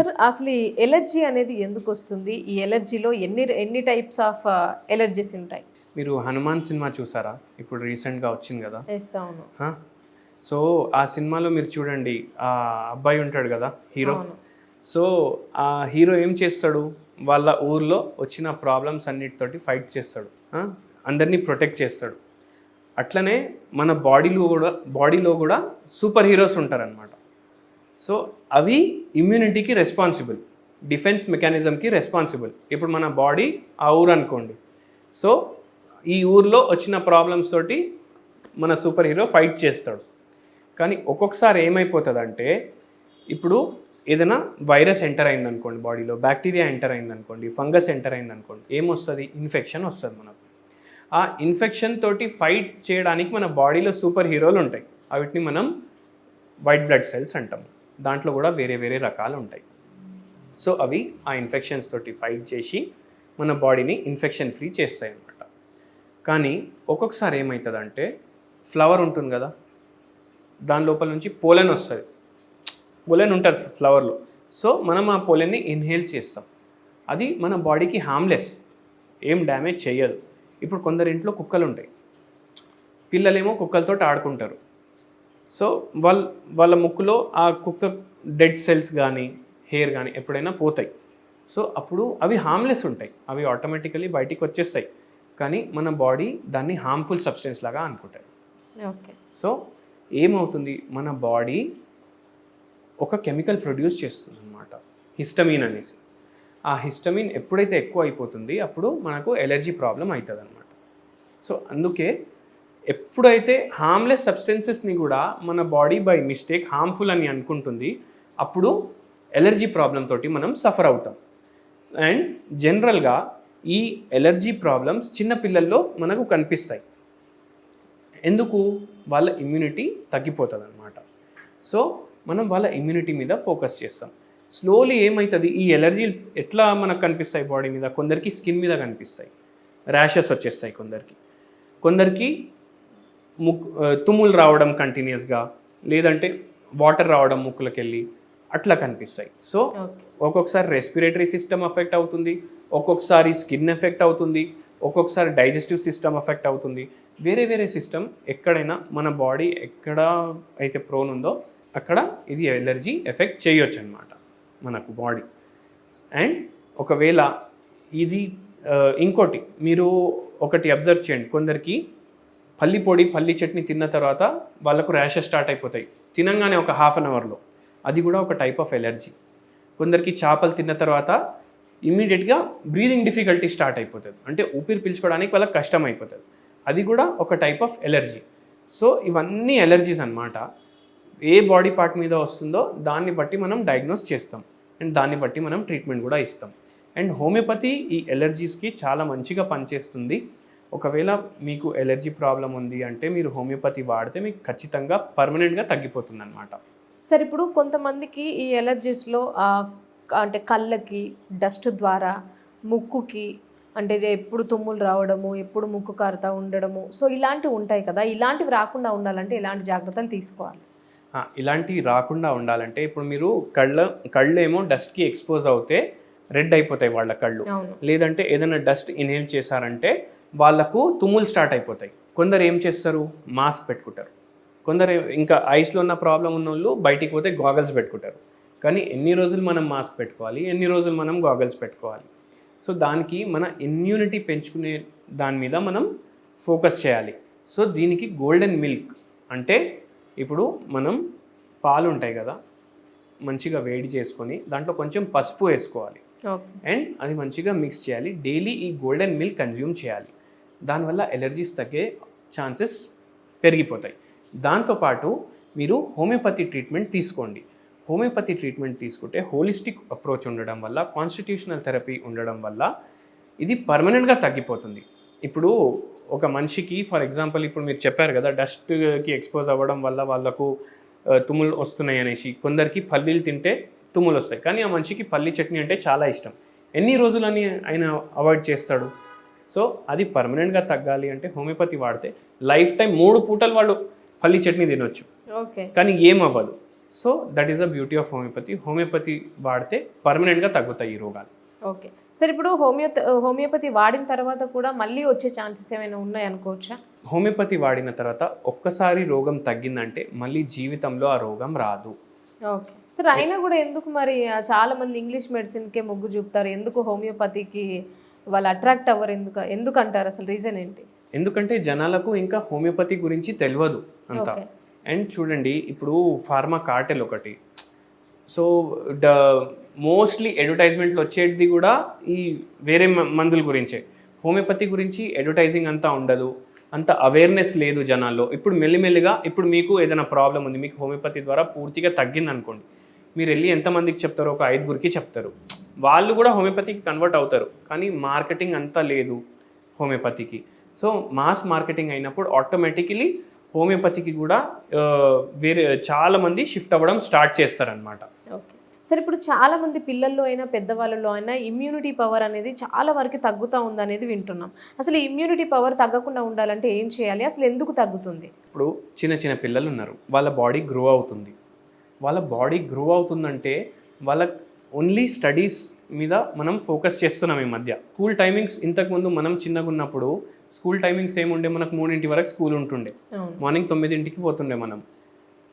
Sir అసలు ఈ allergy అనేది ఎందుకు వస్తుంది? ఈ ఎలర్జీలో ఎన్ని ఎన్ని టైప్స్ ఆఫ్ ఎలర్జీస్ ఉంటాయి? మీరు హనుమాన్ సినిమా చూసారా? ఇప్పుడు రీసెంట్గా వచ్చింది కదా. అవును? సో ఆ సినిమాలో మీరు చూడండి ఆ అబ్బాయి ఉంటాడు కదా హీరో. సో ఆ హీరో ఏం చేస్తాడు? వాళ్ళ ఊర్లో వచ్చిన ప్రాబ్లమ్స్ అన్నిటితోటి ఫైట్ చేస్తాడు? అందరినీ ప్రొటెక్ట్ చేస్తాడు. అట్లనే మన బాడీలో కూడా బాడీలో కూడా సూపర్ హీరోస్ ఉంటారనమాట సో అవి ఇమ్యూనిటీకి రెస్పాన్సిబుల్ డిఫెన్స్ మెకానిజంకి రెస్పాన్సిబుల్ ఇప్పుడు మన బాడీ ఆ ఊరు అనుకోండి. సో ఈ ఊర్లో వచ్చిన ప్రాబ్లమ్స్ తోటి మన సూపర్ హీరో ఫైట్ చేస్తాడు. కానీ ఒక్కొక్కసారి ఏమైపోతుందంటే ఇప్పుడు ఏదైనా వైరస్ ఎంటర్ అయింది అనుకోండి బాడీలో బ్యాక్టీరియా ఎంటర్ అయింది అనుకోండి ఫంగస్ ఎంటర్ అయింది అనుకోండి ఏమొస్తుంది? ఇన్ఫెక్షన్ వస్తుంది మనకు. ఆ ఇన్ఫెక్షన్ తోటి ఫైట్ చేయడానికి మన బాడీలో సూపర్ హీరోలు ఉంటాయి. వాటిని మనం వైట్ బ్లడ్ సెల్స్ అంటాం. దాంట్లో కూడా వేరే వేరే రకాలు ఉంటాయి. సో అవి ఆ ఇన్ఫెక్షన్స్ తోటి ఫైట్ చేసి మన బాడీని ఇన్ఫెక్షన్ ఫ్రీ చేస్తాయి అన్నమాట కానీ ఒక్కొక్కసారి ఏమవుతుందంటే ఫ్లవర్ ఉంటుంది కదా దాని లోపల నుంచి పోలెన్ వస్తుంది. పోలెన్ ఉంటుంది ఫ్లవర్లో సో మనం ఆ పోలెన్ని ఇన్హేల్ చేస్తాం. అది మన బాడీకి హార్మ్లెస్ ఏం డ్యామేజ్ చేయదు ఇప్పుడు కొందరి ఇంట్లో కుక్కలు ఉంటాయి పిల్లలేమో కుక్కలతో ఆడుకుంటారు. సో వాళ్ళ వాళ్ళ ముక్కులో ఆ కుక్క డెడ్ సెల్స్ కానీ హెయిర్ కానీ ఎప్పుడైనా పోతాయి. సో అప్పుడు అవి హార్మ్లెస్ ఉంటాయి. అవి ఆటోమేటికలీ బయటికి వచ్చేస్తాయి. కానీ మన బాడీ దాన్ని హార్మ్ఫుల్ సబ్స్టెన్స్ లాగా అనుకుంటాయి ఓకే. సో ఏమవుతుంది? మన బాడీ ఒక కెమికల్ ప్రొడ్యూస్ చేస్తుంది అనమాట హిస్టమీన్ అనేసి. ఆ హిస్టమీన్ ఎప్పుడైతే ఎక్కువ అయిపోతుంది అప్పుడు మనకు ఎలర్జీ ప్రాబ్లం అవుతుంది అనమాట సో అందుకే ఎప్పుడైతే హార్మ్లెస్ సబ్స్టెన్సెస్ని కూడా మన బాడీ బై మిస్టేక్ హార్మ్ఫుల్ అని అనుకుంటుంది అప్పుడు ఎలర్జీ ప్రాబ్లం తోటి మనం సఫర్ అవుతాం. అండ్ జనరల్గా ఈ ఎలర్జీ ప్రాబ్లమ్స్ చిన్న పిల్లల్లో మనకు కనిపిస్తాయి. ఎందుకు? వాళ్ళ ఇమ్యూనిటీ తగ్గిపోతుంది అనమాట సో మనం వాళ్ళ ఇమ్యూనిటీ మీద ఫోకస్ చేస్తాం. స్లోలీ ఏమవుతుంది ఈ ఎలర్జీ ఎట్లా మనకు కనిపిస్తాయి బాడీ మీద? కొందరికి స్కిన్ మీద కనిపిస్తాయి. ర్యాషెస్ వచ్చేస్తాయి కొందరికి. కొందరికి ముక్ తుమ్ములు రావడం కంటిన్యూస్గా లేదంటే వాటర్ రావడం ముక్కులకి వెళ్ళి అట్లా కనిపిస్తాయి. సో ఒక్కొక్కసారి రెస్పిరేటరీ సిస్టమ్ ఎఫెక్ట్ అవుతుంది ఒక్కొక్కసారి స్కిన్ ఎఫెక్ట్ అవుతుంది ఒక్కొక్కసారి డైజెస్టివ్ సిస్టమ్ ఎఫెక్ట్ అవుతుంది. వేరే వేరే సిస్టమ్ ఎక్కడైనా మన బాడీ ఎక్కడ అయితే ప్రోన్ ఉందో అక్కడ ఇది ఎలర్జీ ఎఫెక్ట్ చేయొచ్చు అనమాట మనకు బాడీ అండ్ ఒకవేళ ఇది ఇంకోటి మీరు ఒకటి అబ్జర్వ్ చేయండి. కొందరికి పల్లి పొడి పల్లి చట్నీ తిన్న తర్వాత వాళ్ళకు ర్యాషెస్ స్టార్ట్ అయిపోతాయి. తినంగానే ఒక హాఫ్ అన్ అవర్లో అది కూడా ఒక టైప్ ఆఫ్ ఎలర్జీ కొందరికి చేపలు తిన్న తర్వాత ఇమ్మీడియట్గా బ్రీదింగ్ డిఫికల్టీ స్టార్ట్ అయిపోతుంది. అంటే ఊపిరి పీల్చుకోవడానికి వాళ్ళకి కష్టం అయిపోతుంది. అది కూడా ఒక టైప్ ఆఫ్ ఎలర్జీ సో ఇవన్నీ ఎలర్జీస్ అన్నమాట. ఏ బాడీ పార్ట్ మీద వస్తుందో దాన్ని బట్టి మనం డయాగ్నోస్ చేస్తాం. అండ్ దాన్ని బట్టి మనం ట్రీట్మెంట్ కూడా ఇస్తాం. అండ్ హోమియోపతి ఈ ఎలర్జీస్కి చాలా మంచిగా పనిచేస్తుంది. ఒకవేళ మీకు ఎలర్జీ ప్రాబ్లం ఉంది అంటే మీరు హోమియోపతి వాడితే మీకు ఖచ్చితంగా పర్మనెంట్గా తగ్గిపోతుంది అనమాట సార్ ఇప్పుడు కొంతమందికి ఈ ఎలర్జీస్లో అంటే కళ్ళకి డస్ట్ ద్వారా ముక్కుకి అంటే ఎప్పుడు తుమ్ములు రావడము ఎప్పుడు ముక్కు కారుతా ఉండడము సో ఇలాంటివి ఉంటాయి కదా ఇలాంటివి రాకుండా ఉండాలంటే ఎలాంటి జాగ్రత్తలు తీసుకోవాలి? ఇలాంటివి రాకుండా ఉండాలంటే ఇప్పుడు మీరు కళ్ళ కళ్ళు ఏమో డస్ట్కి ఎక్స్పోజ్ అవుతే రెడ్ అయిపోతాయి వాళ్ళ కళ్ళు. లేదంటే ఏదైనా డస్ట్ ఇన్హేల్ చేశారంటే వాళ్ళకు తుమ్ములు స్టార్ట్ అయిపోతాయి. కొందరు ఏం చేస్తారు? మాస్క్ పెట్టుకుంటారు. కొందరు ఇంకా ఐస్లో ఉన్న ప్రాబ్లం ఉన్న వాళ్ళు బయటికి పోతే గాగల్స్ పెట్టుకుంటారు. కానీ ఎన్ని రోజులు మనం మాస్క్ పెట్టుకోవాలి? ఎన్ని రోజులు మనం గాగల్స్ పెట్టుకోవాలి? సో దానికి మన ఇమ్యూనిటీ పెంచుకునే దాని మీద మనం ఫోకస్ చేయాలి. సో దీనికి గోల్డెన్ మిల్క్ అంటే ఇప్పుడు మనం పాలు ఉంటాయి కదా మంచిగా వేడి చేసుకొని దాంట్లో కొంచెం పసుపు వేసుకోవాలి. అండ్ అది మంచిగా మిక్స్ చేయాలి. డైలీ ఈ గోల్డెన్ మిల్క్ కన్జ్యూమ్ చేయాలి. దానివల్ల ఎలర్జీస్ తగ్గే ఛాన్సెస్ పెరిగిపోతాయి. దాంతోపాటు మీరు హోమియోపతి ట్రీట్మెంట్ తీసుకోండి. హోమియోపతి ట్రీట్మెంట్ తీసుకుంటే హోలిస్టిక్ అప్రోచ్ ఉండడం వల్ల కాన్స్టిట్యూషనల్ థెరపీ ఉండడం వల్ల ఇది పర్మనెంట్గా తగ్గిపోతుంది. ఇప్పుడు ఒక మనిషికి ఫర్ ఎగ్జాంపుల్ ఇప్పుడు మీరు చెప్పారు కదా డస్ట్కి ఎక్స్పోజ్ అవ్వడం వల్ల వాళ్ళకు తుమ్ములు వస్తున్నాయి అనేసి కొందరికి పల్లీలు తింటే తుమ్ములు వస్తాయి కానీ ఆ మనిషికి పల్లి చట్నీ అంటే చాలా ఇష్టం. ఎన్ని రోజులని ఆయన అవాయిడ్ చేస్తాడు? సో అది పర్మనెంట్గా తగ్గాలి అంటే హోమియోపతి వాడితే లైఫ్ టైం మూడు పూటలు వాళ్ళు పల్లి చట్నీ తినొచ్చు. ఓకే. కానీ ఏం అవ్వదు so that is the beauty of homoeopathy. Homoeopathy వాడితే పర్మనెంట్గా తగ్గుతాయి ఈ రోగాలు. ఓకే. సార్ ఇప్పుడు హోమియో హోమియోపతి వాడిన తర్వాత కూడా మళ్ళీ వచ్చే ఛాన్సెస్ ఏమైనా ఉన్నాయి అనుకోవచ్చా? హోమియోపతి వాడిన తర్వాత ఒక్కసారి రోగం తగ్గిందంటే మళ్ళీ జీవితంలో ఆ రోగం రాదు. ఓకే. సార్ అయినా కూడా ఎందుకు మరి చాలా మంది ఇంగ్లీష్ మెడిసిన్కే మొగ్గు చూపుతారు? ఎందుకు హోమియోపతికి వాళ్ళు అట్రాక్ట్ అవ్వరు? ఎందుకు ఎందుకు అంటారు అసలు రీజన్ ఏంటి? ఎందుకంటే జనాలకు ఇంకా హోమియోపతి గురించి తెలియదు అంతా. అండ్ చూడండి ఇప్పుడు ఫార్మా కార్టెల్ ఒకటి. సో ద మోస్ట్లీ అడ్వర్టైజ్మెంట్లు వచ్చేది కూడా ఈ వేరే మందుల గురించే. హోమియోపతి గురించి అడ్వర్టైజింగ్ అంతా ఉండదు. అంత అవేర్నెస్ లేదు జనాల్లో. ఇప్పుడు మెల్లిమెల్లిగా ఇప్పుడు మీకు ఏదైనా ప్రాబ్లం ఉంది మీకు హోమియోపతి ద్వారా పూర్తిగా తగ్గింది అనుకోండి మీరు వెళ్ళి ఎంతమందికి చెప్తారో ఒక ఐదుగురికి చెప్తారు. వాళ్ళు కూడా హోమియోపతికి కన్వర్ట్ అవుతారు. కానీ మార్కెటింగ్ అంతా లేదు హోమియోపతికి సో మాస్ మార్కెటింగ్ అయినప్పుడు ఆటోమేటికలీ హోమియోపతికి కూడా uh, వేరే చాలామంది షిఫ్ట్ అవ్వడం స్టార్ట్ చేస్తారనమాట ఓకే సార్ ఇప్పుడు చాలా మంది పిల్లల్లో అయినా పెద్దవాళ్ళలో అయినా ఇమ్యూనిటీ పవర్ అనేది చాలా వరకు తగ్గుతూ ఉంది అనేది వింటున్నాం. అసలు ఇమ్యూనిటీ పవర్ తగ్గకుండా ఉండాలంటే ఏం చేయాలి? అసలు ఎందుకు తగ్గుతుంది? ఇప్పుడు చిన్న చిన్న పిల్లలు ఉన్నారు వాళ్ళ బాడీ గ్రో అవుతుంది. వాళ్ళ బాడీ గ్రో అవుతుందంటే వాళ్ళ ఓన్లీ స్టడీస్ మీద మనం ఫోకస్ చేస్తున్నాం ఈ మధ్య. స్కూల్ టైమింగ్స్ ఇంతకుముందు మనం చిన్నగా ఉన్నప్పుడు స్కూల్ టైమింగ్స్ ఏముండే? మనకు మూడింటి వరకు స్కూల్ ఉంటుండే. మార్నింగ్ తొమ్మిదింటికి పోతుండే మనం.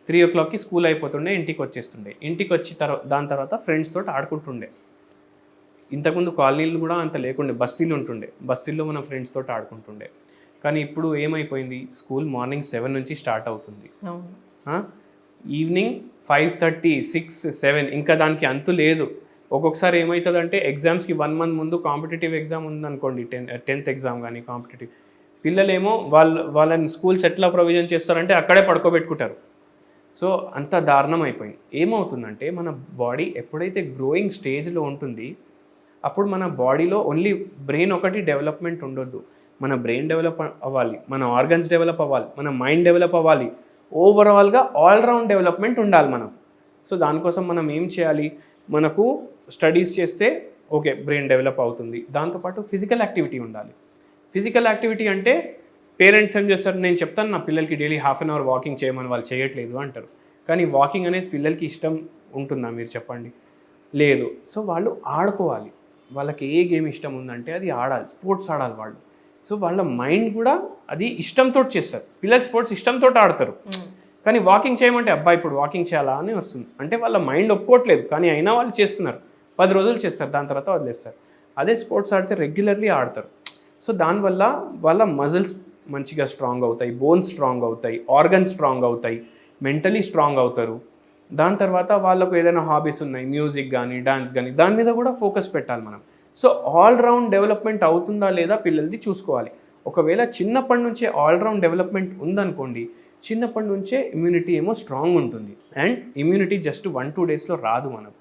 త్రీ ఓ క్లాక్కి స్కూల్ అయిపోతుండే ఇంటికి వచ్చేస్తుండే. ఇంటికి వచ్చి తర్వాత దాని తర్వాత ఫ్రెండ్స్ తోటి ఆడుకుంటుండే. ఇంతకుముందు కాలనీలు కూడా అంత లేకుండే బస్తీలు ఉంటుండే. బస్తీల్లో మనం ఫ్రెండ్స్ తోటి ఆడుకుంటుండే. కానీ ఇప్పుడు ఏమైపోయింది? స్కూల్ మార్నింగ్ సెవెన్ నుంచి స్టార్ట్ అవుతుంది? Evening five thirty six seven ఇంకా దానికి అంతు లేదు. ఒక్కొక్కసారి ఏమవుతుందంటే ఎగ్జామ్స్కి వన్ మంత్ ముందు కాంపిటేటివ్ ఎగ్జామ్ ఉందనుకోండి టెన్ టెన్త్ ఎగ్జామ్ కానీ కాంపిటేటివ్. పిల్లలేమో వాళ్ళు వాళ్ళని స్కూల్స్ ఎట్లా ప్రొవిజన్ చేస్తారంటే అక్కడే పడుకోబెట్టుకుంటారు. సో అంత దారుణం అయిపోయింది ఏమవుతుందంటే మన బాడీ ఎప్పుడైతే గ్రోయింగ్ స్టేజ్లో ఉంటుంది అప్పుడు మన బాడీలో ఓన్లీ బ్రెయిన్ ఒకటి డెవలప్మెంట్ ఉండొద్దు. మన బ్రెయిన్ డెవలప్ అవ్వాలి మన ఆర్గన్స్ డెవలప్ అవ్వాలి మన మైండ్ డెవలప్ అవ్వాలి. ఓవరాల్గా ఆల్రౌండ్ డెవలప్మెంట్ ఉండాలి మనం. సో దానికోసం మనం ఏం చేయాలి? మనకు స్టడీస్ చేస్తే ఓకే బ్రెయిన్ డెవలప్ అవుతుంది. దాంతోపాటు ఫిజికల్ యాక్టివిటీ ఉండాలి. ఫిజికల్ యాక్టివిటీ అంటే పేరెంట్స్ ఏం చేస్తారు? నేను చెప్తాను నా పిల్లలకి daily half an hour walking చేయమని వాళ్ళు చేయట్లేదు అంటారు. కానీ వాకింగ్ అనేది పిల్లలకి ఇష్టం ఉంటుందా మీరు చెప్పండి? లేదు. సో వాళ్ళు ఆడుకోవాలి. వాళ్ళకి ఏ గేమ్ ఇష్టం ఉందంటే అది ఆడాలి. స్పోర్ట్స్ ఆడాలి వాళ్ళు. సో వాళ్ళ మైండ్ కూడా అది ఇష్టంతో చేస్తారు. పిల్లలు స్పోర్ట్స్ ఇష్టంతో ఆడతారు. కానీ వాకింగ్ చేయమంటే అబ్బాయి ఇప్పుడు వాకింగ్ చేయాలా అని వస్తుంది. అంటే వాళ్ళ మైండ్ ఒప్పుకోవట్లేదు. కానీ అయినా వాళ్ళు చేస్తున్నారు. పది రోజులు చేస్తారు. దాని తర్వాత వదిలేస్తారు. అదే స్పోర్ట్స్ ఆడితే రెగ్యులర్లీ ఆడతారు. సో దానివల్ల వాళ్ళ మజిల్స్ మంచిగా స్ట్రాంగ్ అవుతాయి బోన్స్ స్ట్రాంగ్ అవుతాయి ఆర్గన్స్ స్ట్రాంగ్ అవుతాయి మెంటలీ స్ట్రాంగ్ అవుతారు. దాని తర్వాత వాళ్ళకు ఏదైనా హాబీస్ ఉన్నాయి మ్యూజిక్ కానీ డాన్స్ కానీ దాని మీద కూడా ఫోకస్ పెట్టాలి మనం. సో ఆల్ రౌండ్ డెవలప్మెంట్ అవుతుందా లేదా పిల్లలది చూసుకోవాలి. ఒకవేళ చిన్నప్పటి నుంచే ఆల్ రౌండ్ డెవలప్మెంట్ ఉందనుకోండి చిన్నప్పటి నుంచే ఇమ్యూనిటీ ఏమో స్ట్రాంగ్ ఉంటుంది. And immunity just one two డేస్లో రాదు మనకు.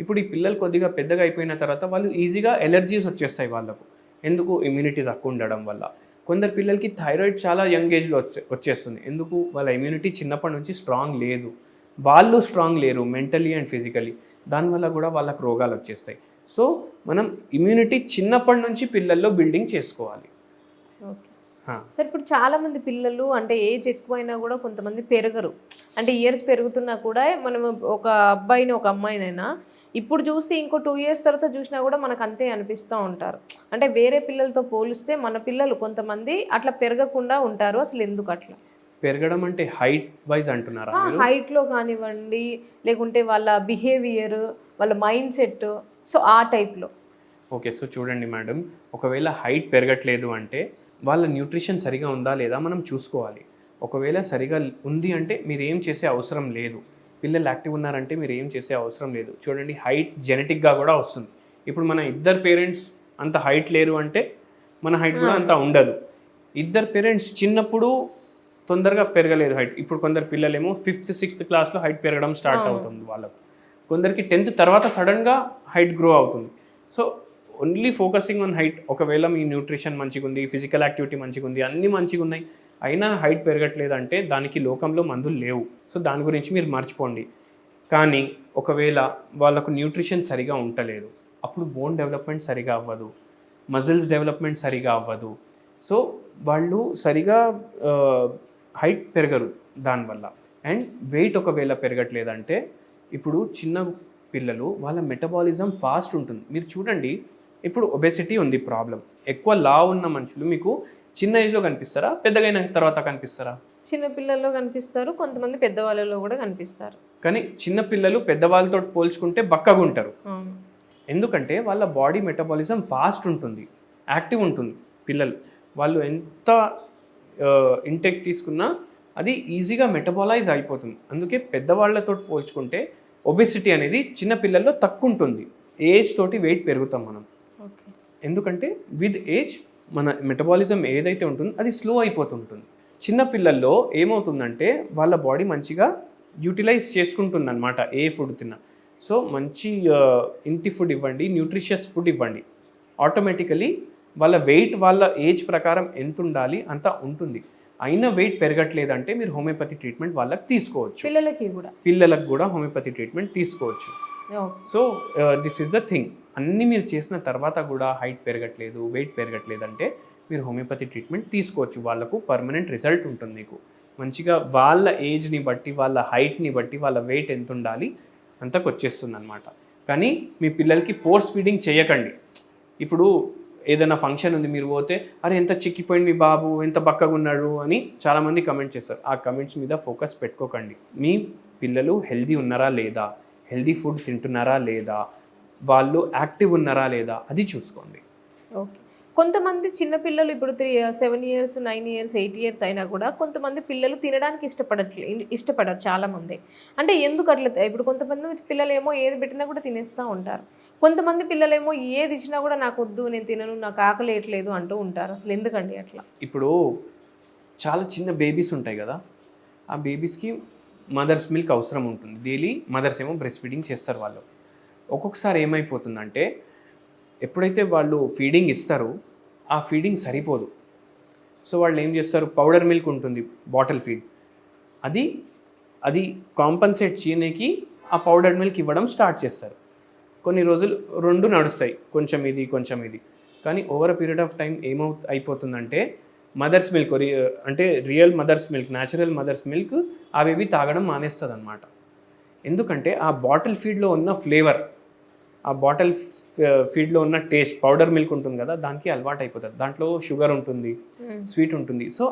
ఇప్పుడు ఈ పిల్లలు కొద్దిగా పెద్దగా అయిపోయిన తర్వాత వాళ్ళు ఈజీగా ఎలర్జీస్ వచ్చేస్తాయి వాళ్ళకు. ఎందుకు? ఇమ్యూనిటీ తక్కువ ఉండడం వల్ల. కొందరు పిల్లలకి థైరాయిడ్ చాలా యంగ్ ఏజ్లో వచ్చే వచ్చేస్తుంది. ఎందుకు? వాళ్ళ ఇమ్యూనిటీ చిన్నప్పటి నుంచి స్ట్రాంగ్ లేదు. వాళ్ళు స్ట్రాంగ్ లేరు మెంటలీ అండ్ ఫిజికలీ దానివల్ల కూడా వాళ్ళకు రోగాలు వచ్చేస్తాయి. సో మనం ఇమ్యూనిటీ చిన్నప్పటి నుంచి పిల్లల్లో బిల్డింగ్ చేసుకోవాలి. సార్ ఇప్పుడు చాలా మంది పిల్లలు అంటే ఏజ్ ఎక్కువైనా కూడా కొంతమంది పెరగరు. అంటే ఇయర్స్ పెరుగుతున్నా కూడా మనం ఒక అబ్బాయిని ఒక అమ్మాయినైనా ఇప్పుడు చూసి ఇంకో టూ ఇయర్స్ తర్వాత చూసినా కూడా మనకు అంతే అనిపిస్తూ ఉంటారు. అంటే వేరే పిల్లలతో పోలిస్తే మన పిల్లలు కొంతమంది అట్లా పెరగకుండా ఉంటారు అసలు ఎందుకు అట్లా? పెరగడం అంటే హైట్ వైజ్ అంటున్నారా మీరు? హైట్లో కానివ్వండి లేకుంటే వాళ్ళ బిహేవియర్ వాళ్ళ మైండ్ సెట్ సో ఆ type లో. ఓకే సో చూడండి మేడం ఒకవేళ హైట్ పెరగట్లేదు అంటే వాళ్ళ న్యూట్రిషన్ సరిగా ఉందా లేదా మనం చూసుకోవాలి. ఒకవేళ సరిగా ఉంది అంటే మీరు ఏం చేసే అవసరం లేదు. పిల్లలు యాక్టివ్ ఉన్నారంటే మీరు ఏం చేసే అవసరం లేదు. చూడండి హైట్ జెనెటిక్గా కూడా వస్తుంది. ఇప్పుడు మన ఇద్దరు పేరెంట్స్ అంత హైట్ లేరు అంటే మన హైట్ కూడా అంత ఉండదు. ఇద్దరు పేరెంట్స్ చిన్నప్పుడు తొందరగా పెరగలేదు హైట్ ఇప్పుడు కొందరు పిల్లలేమో ఫిఫ్త్ సిక్స్త్ క్లాస్లో హైట్ పెరగడం స్టార్ట్ అవుతుంది వాళ్ళకు. కొందరికి టెన్త్ తర్వాత సడన్గా హైట్ గ్రో అవుతుంది. So only focusing on height ఒకవేళ మీ న్యూట్రిషన్ మంచిగా ఉంది ఫిజికల్ యాక్టివిటీ మంచిగా ఉంది అన్నీ మంచిగా ఉన్నాయి అయినా హైట్ పెరగట్లేదు అంటే దానికి లోకంలో మందులు లేవు. సో దాని గురించి మీరు మర్చిపోండి. కానీ ఒకవేళ వాళ్ళకు న్యూట్రిషన్ సరిగా ఉండలేదు అప్పుడు బోన్ డెవలప్మెంట్ సరిగా అవ్వదు మజిల్స్ డెవలప్మెంట్ సరిగా అవ్వదు. సో వాళ్ళు సరిగా హైట్ పెరగరు దానివల్ల. అండ్ వెయిట్ ఒకవేళ పెరగట్లేదంటే ఇప్పుడు చిన్న పిల్లలు వాళ్ళ మెటబాలిజం ఫాస్ట్ ఉంటుంది. మీరు చూడండి ఇప్పుడు ఒబెసిటీ ఉంది ప్రాబ్లం. ఎక్కువ లా ఉన్న మనుషులు మీకు చిన్న ఏజ్లో కనిపిస్తారా? పెద్దగైన తర్వాత కనిపిస్తారా? చిన్న పిల్లల్లో కనిపిస్తారు కొంతమంది పెద్దవాళ్ళలో కూడా కనిపిస్తారు. కానీ చిన్న పిల్లలు పెద్దవాళ్ళతో పోల్చుకుంటే బక్కగా ఉంటారు. ఎందుకంటే వాళ్ళ బాడీ మెటబాలిజం ఫాస్ట్ ఉంటుంది యాక్టివ్ ఉంటుంది పిల్లలు. వాళ్ళు ఎంత ఇంటెక్ తీసుకున్నా అది ఈజీగా మెటబాలైజ్ అయిపోతుంది. అందుకే పెద్దవాళ్ళతో పోల్చుకుంటే ఒబెసిటీ అనేది చిన్న పిల్లల్లో తక్కువ ఉంటుంది. ఏజ్ తోటి వెయిట్ పెరుగుతాం మనం. ఎందుకంటే విత్ ఏజ్ మన మెటబాలిజం ఏదైతే ఉంటుందో అది స్లో అయిపోతుంటుంది. చిన్న పిల్లల్లో ఏమవుతుందంటే వాళ్ళ బాడీ మంచిగా యూటిలైజ్ చేసుకుంటుంది అనమాట ఏ ఫుడ్ తిన్నా. సో మంచి ఇంటి ఫుడ్ ఇవ్వండి న్యూట్రిషియస్ ఫుడ్ ఇవ్వండి. ఆటోమేటికలీ వాళ్ళ వెయిట్ వాళ్ళ ఏజ్ ప్రకారం ఎంత ఉండాలి అంత ఉంటుంది. అయినా వెయిట్ పెరగట్లేదంటే మీరు హోమియోపతి ట్రీట్మెంట్ వాళ్ళకి తీసుకోవచ్చు. పిల్లలకి కూడా. పిల్లలకు కూడా హోమియోపతి ట్రీట్మెంట్ తీసుకోవచ్చు. So this is the thing అన్నీ మీరు చేసిన తర్వాత కూడా హైట్ పెరగట్లేదు వెయిట్ పెరగట్లేదు అంటే మీరు హోమియోపతి ట్రీట్మెంట్ తీసుకోవచ్చు. వాళ్ళకు పర్మనెంట్ రిజల్ట్ ఉంటుంది మీకు. మంచిగా వాళ్ళ ఏజ్ని బట్టి వాళ్ళ హైట్ని బట్టి వాళ్ళ వెయిట్ ఎంత ఉండాలి అంతకు వచ్చేస్తుంది అనమాట కానీ మీ పిల్లలకి ఫోర్స్ ఫీడింగ్ చేయకండి. ఇప్పుడు ఏదైనా ఫంక్షన్ ఉంది మీరు పోతే అరే ఎంత చిక్కిపోయింది మీ బాబు ఎంత బక్కగా ఉన్నాడు అని చాలామంది కమెంట్ చేస్తారు. ఆ కమెంట్స్ మీద ఫోకస్ పెట్టుకోకండి. మీ పిల్లలు హెల్దీ ఉన్నారా లేదా? హెల్దీ ఫుడ్ తింటున్నారా లేదా? వాళ్ళు యాక్టివ్ ఉన్నారా లేదా? అది చూసుకోండి. ఓకే. కొంతమంది చిన్న పిల్లలు ఇప్పుడు three seven years nine years eight years అయినా కూడా కొంతమంది పిల్లలు తినడానికి ఇష్టపడట్లేదు ఇష్టపడరు చాలా మంది అంటే ఎందుకు అట్లా? ఇప్పుడు కొంతమంది పిల్లలు ఏమో ఏది పెట్టినా కూడా తినేస్తూ ఉంటారు. కొంతమంది పిల్లలేమో ఏది ఇచ్చినా కూడా నాకు వద్దు నేను తినను నాకు ఆకలి వేయట్లేదు అంటూ ఉంటారు. అసలు ఎందుకండి అట్లా? ఇప్పుడు చాలా చిన్న బేబీస్ ఉంటాయి కదా? ఆ బేబీస్కి మదర్స్ మిల్క్ అవసరం ఉంటుంది. డైలీ మదర్స్ ఏమో బ్రెస్ట్ ఫీడింగ్ చేస్తారు వాళ్ళు. ఒక్కొక్కసారి ఏమైపోతుందంటే ఎప్పుడైతే వాళ్ళు ఫీడింగ్ ఇస్తారో ఆ ఫీడింగ్ సరిపోదు. సో వాళ్ళు ఏం చేస్తారు? పౌడర్ మిల్క్ ఉంటుంది బాటిల్ ఫీడ్. అది అది కాంపన్సేట్ చేయడానికి ఆ పౌడర్ మిల్క్ ఇవ్వడం స్టార్ట్ చేస్తారు. కొన్ని రోజులు రెండు నడుస్తాయి కొంచెం ఇది కొంచెం ఇది. కానీ ఓవర్ పీరియడ్ ఆఫ్ టైం ఏమవు అయిపోతుందంటే మదర్స్ మిల్క్ అంటే real mothers milk natural mothers milk baby తాగడం మానేస్తుంది అనమాట ఎందుకంటే ఆ బాటిల్ ఫీడ్లో ఉన్న ఫ్లేవర్ ఆ బాటిల్ ఫీడ్లో ఉన్న టేస్ట్ పౌడర్ మిల్క్ ఉంటుంది కదా దానికి అలవాటు అయిపోతుంది దాంట్లో షుగర్ ఉంటుంది స్వీట్ ఉంటుంది. సో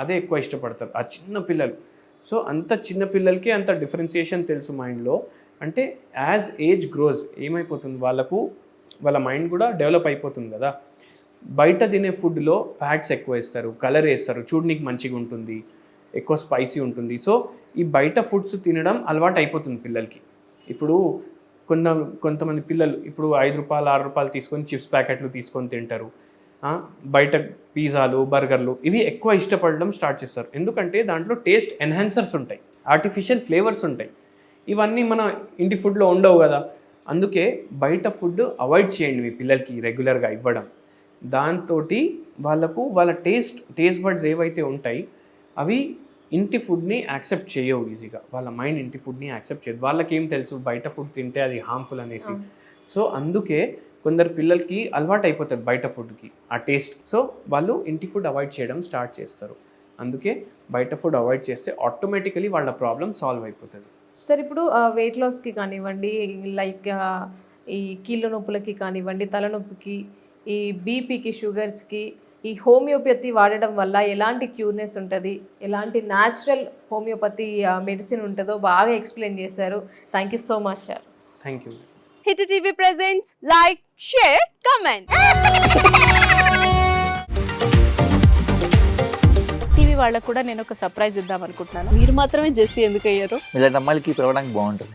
అదే ఎక్కువ ఇష్టపడతారు ఆ చిన్న పిల్లలు. సో అంత చిన్న పిల్లలకి అంత డిఫరెన్సియేషన్ తెలుసు మైండ్లో. అంటే యాజ్ ఏజ్ గ్రోజ్ ఏమైపోతుంది? వాళ్ళకు వాళ్ళ మైండ్ కూడా డెవలప్ అయిపోతుంది కదా. బయట తినే ఫుడ్లో ఫ్యాట్స్ ఎక్కువ వేస్తారు కలర్ వేస్తారు. చూడనికి మంచిగా ఉంటుంది ఎక్కువ స్పైసీ ఉంటుంది. సో ఈ బయట ఫుడ్స్ తినడం అలవాటు అయిపోతుంది పిల్లలకి. ఇప్పుడు కొంత కొంతమంది పిల్లలు ఇప్పుడు ఐదు రూపాయలు ఆరు రూపాయలు తీసుకొని చిప్స్ ప్యాకెట్లు తీసుకొని తింటారు. బయట పిజ్జాలు బర్గర్లు ఇవి ఎక్కువ ఇష్టపడడం స్టార్ట్ చేస్తారు. ఎందుకంటే దాంట్లో టేస్ట్ ఎన్హాన్సర్స్ ఉంటాయి ఆర్టిఫిషియల్ ఫ్లేవర్స్ ఉంటాయి. ఇవన్నీ మన ఇంటి ఫుడ్లో ఉండవు కదా. అందుకే బయట ఫుడ్ అవాయిడ్ చేయండి మీ పిల్లలకి రెగ్యులర్గా ఇవ్వడం. దాంతో వాళ్ళకు వాళ్ళ టేస్ట్ టేస్ట్ బడ్స్ ఏవైతే ఉంటాయి అవి ఇంటి ఫుడ్ని యాక్సెప్ట్ చేయవు ఈజీగా. వాళ్ళ మైండ్ ఇంటి ఫుడ్ని యాక్సెప్ట్ చేయదు. వాళ్ళకి ఏం తెలుసు బయట ఫుడ్ తింటే అది హార్మ్ఫుల్ అనేసి. సో అందుకే కొందరు పిల్లలకి అలవాటు అయిపోతుంది బయట ఫుడ్కి ఆ టేస్ట్. సో వాళ్ళు ఇంటి ఫుడ్ అవాయిడ్ చేయడం స్టార్ట్ చేస్తారు. అందుకే బయట ఫుడ్ అవాయిడ్ చేస్తే ఆటోమేటికలీ వాళ్ళ ప్రాబ్లం సాల్వ్ అయిపోతుంది. సార్ ఇప్పుడు వెయిట్ లాస్కి కానివ్వండి లైక్ ఈ కీళ్ళ నొప్పులకి కానివ్వండి తలనొప్పికి ఈ బీపీకి షుగర్స్కి ఈ హోమియోపతి వాడడం వల్ల ఎలాంటి క్యూర్నెస్ ఉంటుంది? ఎలాంటి న్యాచురల్ హోమియోపతి మెడిసిన్ ఉంటుందో బాగా ఎక్స్ప్లెయిన్ చేశారు. Thank you so much sir thank you hit TV presents like share comment TV వాళ్ళకు కూడా నేను ఒక సర్ప్రైజ్ ఇద్దాం అనుకుంటున్నాను. మీరు మాత్రమే జెస్సీ ఎందుకు అయ్యారు ఇలాంటి అమ్మాయిలకి పిలవడానికి బాగుంటుంది.